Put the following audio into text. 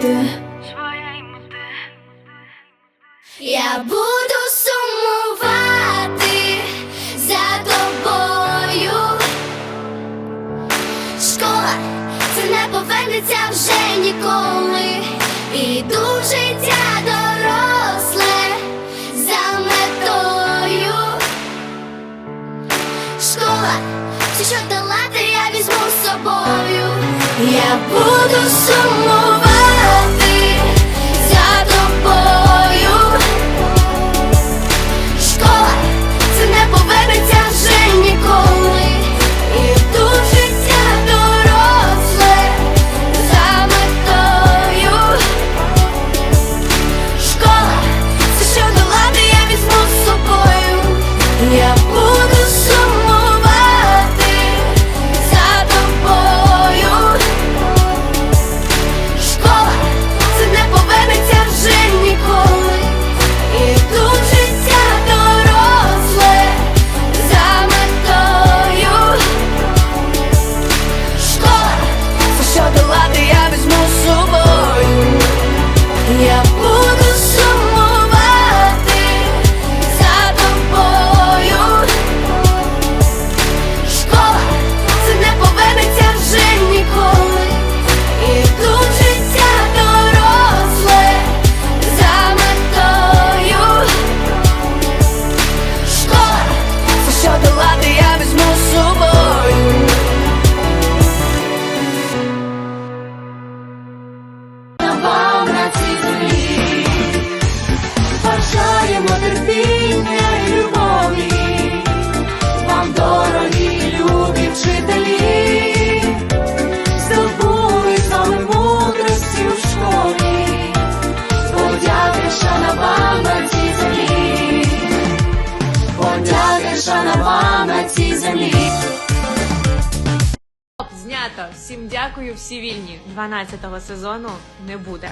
мети. Я буду сумувати за тобою. Школа це не повернеться вже ніколи. Іду в життя доросле за метою. Школа, все, що долати, я візьму з собою. Я буду сумувати Знято. Всім дякую, всі вільні. 12-го сезону не буде.